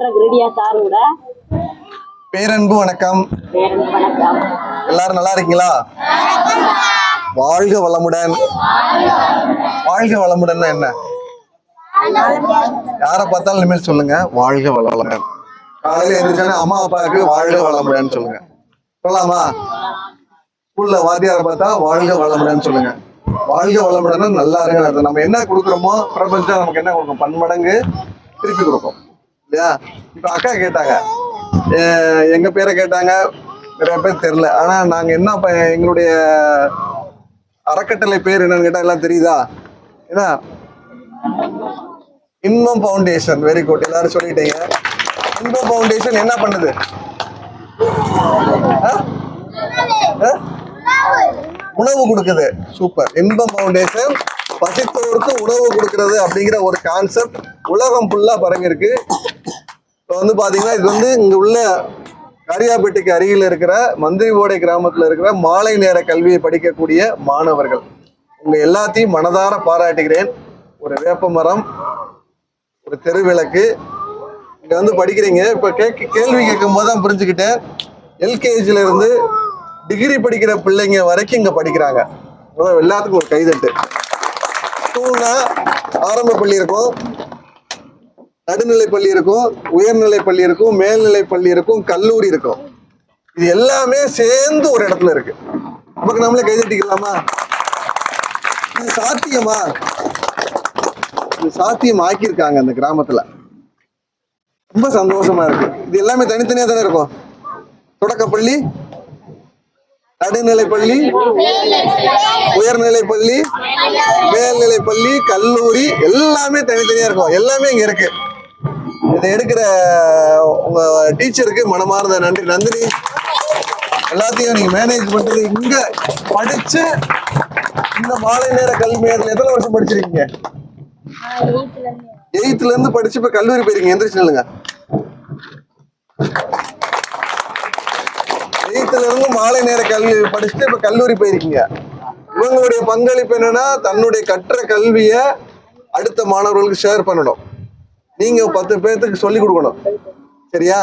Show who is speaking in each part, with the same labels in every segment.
Speaker 1: காட்டுறதுக்கு ரெடியா சார் கூட.
Speaker 2: பேரன்பு வணக்கம்.
Speaker 1: பேருந்து வணக்கம்.
Speaker 2: எல்லாரும் நல்லா இருக்கீங்களா? வாழ்க வளமுடன். வாழ்க வளமுடன் என்ன? யாரை பார்த்தாலும் இனிமேல் சொல்லுங்க வாழ்க வளமுடன். காலையில எழுந்திரிச்சானே அம்மா அப்பாவுக்கு வாழ்க வளமுடன் சொல்லுங்க. சொல்லலாமா? ஸ்கூல்ல வாத்தியாரை பார்த்தா வாழ்க வளமுடன் சொல்லுங்க. வாழ்க வளமுடன் நல்லா அர்த்தம். நம்ம என்ன கொடுக்குறோமோ பிரபஞ்சம் நமக்கு என்ன கொடுக்கும்? பன்மடங்கு திருப்பி கொடுக்கும். இல்லையா? இப்போ அக்கா கேட்டாங்க. எங்கள் எங்க பேரை கேட்டாங்க? நிறைய பேர் தெரியல. ஆனா நாங்க என்ன ப- எங்களுடைய அறக்கட்டளை பேர் என்னன்னு கேட்டா எல்லாம் தெரியுதா? என்ன இன்பம் ஃபவுண்டேஷன் வெரி குட் எல்லாரும் சொல்லிட்டீங்க. இன்பம் ஃபவுண்டேஷன் என்ன பண்ணுது? ஆ? ஆ? உணவு கொடுக்குது. சூப்பர் இன்பம் ஃபவுண்டேஷன் பசித்தோருக்கு உணவு கொடுக்கறது அப்படிங்கிற ஒரு கான்செப்ட் உலகம் ஃபுல்லா பரவி இப்போ வந்து பார்த்தீங்கன்னா இது வந்து இங்கே உள்ள கரியாப்பேட்டைக்கு அருகில் இருக்கிற மந்திரிவோடை கிராமத்தில் இருக்கிற மாலை நேர கல்வியை படிக்கக்கூடிய மாணவர்கள். உங்க எல்லாத்தையும் மனதார பாராட்டுகிறேன். ஒரு வேப்ப மரம் ஒரு தெருவிளக்கு. இங்க வந்து படிக்கிறீங்க. இப்ப கேட்க கேள்வி கேட்கும் போது தான் புரிஞ்சுக்கிட்டேன். எல்கேஜில இருந்து டிகிரி படிக்கிற பிள்ளைங்க வரைக்கும் இங்க படிக்கிறாங்க. எல்லாத்துக்கும் ஒரு கைதட்டு. ஸ்கூல்னா ஆரம்ப பள்ளி இருக்கும். நடுநிலை பள்ளி இருக்கும் உயர்நிலை பள்ளி இருக்கும் மேல்நிலை பள்ளி இருக்கும் கல்லூரி இருக்கும். இது எல்லாமே சேர்ந்து ஒரு இடத்துல இருக்கு. நமக்கு நம்மளே கைதட்டிக்கலாமா இது சாத்தியமா? இது சாத்தியம் ஆக்கியிருக்காங்க அந்த கிராமத்துல. ரொம்ப சந்தோஷமா இருக்கு. இது எல்லாமே தனித்தனியா தானே இருக்கும்? தொடக்கப்பள்ளி நடுநிலை பள்ளி உயர்நிலை பள்ளி மேல்நிலை பள்ளி கல்லூரி எல்லாமே தனித்தனியா இருக்கும். எல்லாமே இங்க இருக்கு. இதை எடுக்கிற உங்க டீச்சருக்கு மனமார்ந்த நன்றி. நந்தினி எல்லாத்தையும் நீங்க மேனேஜ் பண்றது இங்க படிச்சு இந்த மாலை நேர கல்வி மையத்துல எத்தனை வருஷம் படிச்சிருக்கீங்க? எயித்துல இருந்து படிச்சு இப்ப கல்லூரி போயிருக்கீங்க. எந்திரிச்சு நில்லுங்க. எயித்துல இருந்து மாலை நேர கல்வி படிச்சுட்டு இப்ப கல்லூரி போயிருக்கீங்க. இவங்களுடைய பங்களிப்பு என்னன்னா தன்னுடைய கற்ற கல்விய அடுத்த மாணவர்களுக்கு ஷேர் பண்ணணும். நீங்க பத்து பேர்த்துக்கு சொல்லி கொடுக்கணும். சரியா?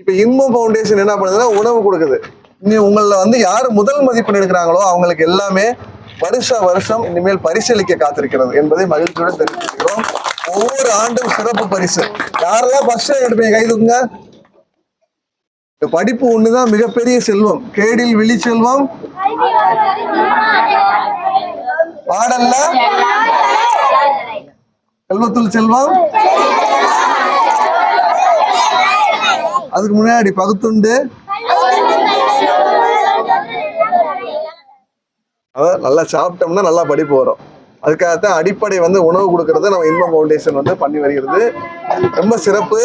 Speaker 2: இப்ப இன்பம் ஃபவுண்டேஷன் என்ன பண்ணுதுன்னா உணவு கொடுக்குது. இனி உங்களை வந்து யார் முதல் மதிப்பெண் எடுக்கிறாங்களோ அவங்களுக்கு எல்லாமே வருஷ வருஷம் இனிமேல் பரிசளிக்க காத்திருக்கிறது என்பதை மகிழ்ச்சியுடன் தெரிவித்திருக்கிறோம் ஒவ்வொரு ஆண்டும் சிறப்பு பரிசு. யாரெல்லாம் ஃபர்ஸ்ட் எடுப்பீங்க? கைதுங்க இந்த படிப்பு ஒண்ணுதான் மிகப்பெரிய செல்வம். கேடில் விழி செல்வம் பாடல்ல செல்வத்துள் செல்வம்? அதுக்கு முன்னாடி பகுத்துண்டு. அதான் நல்லா சாப்பிட்டோம்னா நல்லா படிப்பு வரும். அதுக்காகத்தான் அடிப்படை வந்து உணவு கொடுக்கறது நம்ம இன்பம் ஃபவுண்டேஷன் வந்து பண்ணி வருகிறது. ரொம்ப சிறப்பு.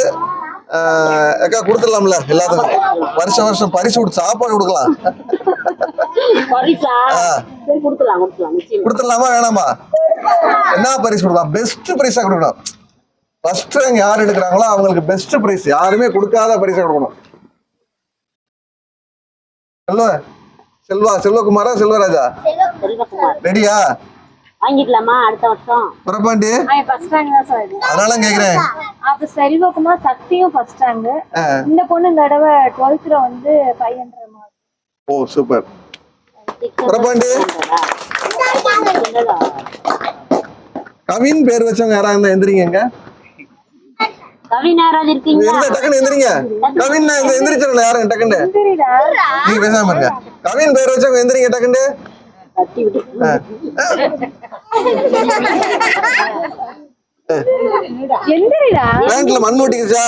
Speaker 2: அக்கா கொடுத்துடலாம்ல எல்லாத்துக்கும். வருஷம் வருஷம் பரிசு கொடுத்து சாப்பாடு கொடுக்கலாம். கொடுத்துடலாமா வேணாமா? என்ன பரிசு கொடுக்கலாம்? பெஸ்ட் பிரைஸா கொடுக்கணும் ஃபர்ஸ்ட் ரேங்க் யார் எடுக்கிறாங்களோ அவங்களுக்கு பெஸ்ட் பிரைஸ் யாருமே கொடுக்காத பரிசா கொடுக்கணும். செல்வ செல்வா செல்வகுமாரா செல்வராஜா? ரெடியா?
Speaker 1: வாங்கிக்கலாமா அடுத்த வருஷம்?
Speaker 2: புறப்பாண்டி. அதனால கேக்குறேன்.
Speaker 3: செல்வகுமார் சக்தியும் ஃபர்ஸ்ட் ரேங்க். இந்த பொண்ணு இந்த தடவை டுவெல்த்ல வந்து ஃபைவ் ஹண்ட்ரட் மார்க்
Speaker 2: ஓ சூப்பர் புறப்பாண்டி கவின் பேர் வச்சவங்க யாரா இருந்தா எந்திரிங்க
Speaker 1: கவின் யாராவது
Speaker 2: டக்குன்னு எந்திரிங்க. கவின் இந்த எந்திரிச்சிடல யாரும் டக்குன்னு. பேசாம கவின் பேர் வச்சவங்க எந்திரிங்க டக்குன்னு. பேண்ட்ல மண் ஒட்டிக்கிச்சா?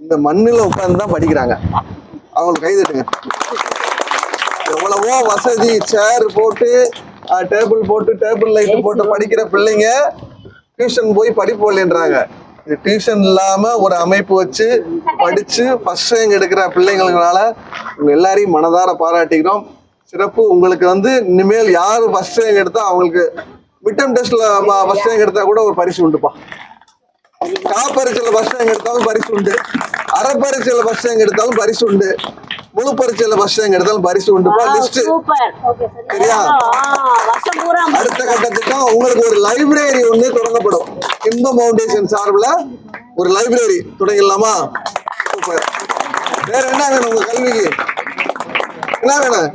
Speaker 2: இந்த மண்ணுல உட்கார்ந்து தான் படிக்கிறாங்க. அவங்களுக்கு கை தட்டுங்க. எவ்வளவோ வசதி சேர் போட்டு டேபிள் போட்டு டேபிள் லைட் போட்டு படிக்கிற பிள்ளைங்க டியூஷன் போய் படிப்பு இல்லைன்றாங்க இது டியூஷன் இல்லாம ஒரு அமைப்பு வச்சு படிச்சு ஃபர்ஸ்ட் ரேங்க் எடுக்கிற பிள்ளைங்களுக்குனால உங்க எல்லாரையும் மனதார பாராட்டிக்கிறோம். சிறப்பு உங்களுக்கு வந்து இனிமேல் யார் ஃபர்ஸ்ட் ரேங்க் எடுத்தா அவங்களுக்கு மிட்டம் டெஸ்ட்ல ஃபர்ஸ்ட் ரேங்க் எடுத்தா கூட ஒரு பரிசு உண்டுப்பா. காப்பரிச்சையில ஃபர்ஸ்ட் ரேங்க் எடுத்தாலும் பரிசு உண்டு. அரைப்பரிச்சையில ஃபர்ஸ்ட் ரேங்க் எடுத்தாலும் பரிசு உண்டு. முழு பரீட்சையில ஃபர்ஸ்ட் ரேங்க் எடுத்தாலும் பரிசு உண்டுப்பா லிஸ்ட்
Speaker 1: சூப்பர்
Speaker 3: ஓகே சார்
Speaker 2: சரியா? அடுத்த கட்டத்துக்கு உங்களுக்கு ஒரு லைப்ரரி ஒண்ணு தொடங்கப்படும். இன்ப ஃபவுண்டேஷன் சார்பில் ஒரு லைப்ரரி தொடங்கிடலாமா? சூப்பர் வேற என்ன வேணும் உங்க கல்விக்கு? என்ன வேணும்?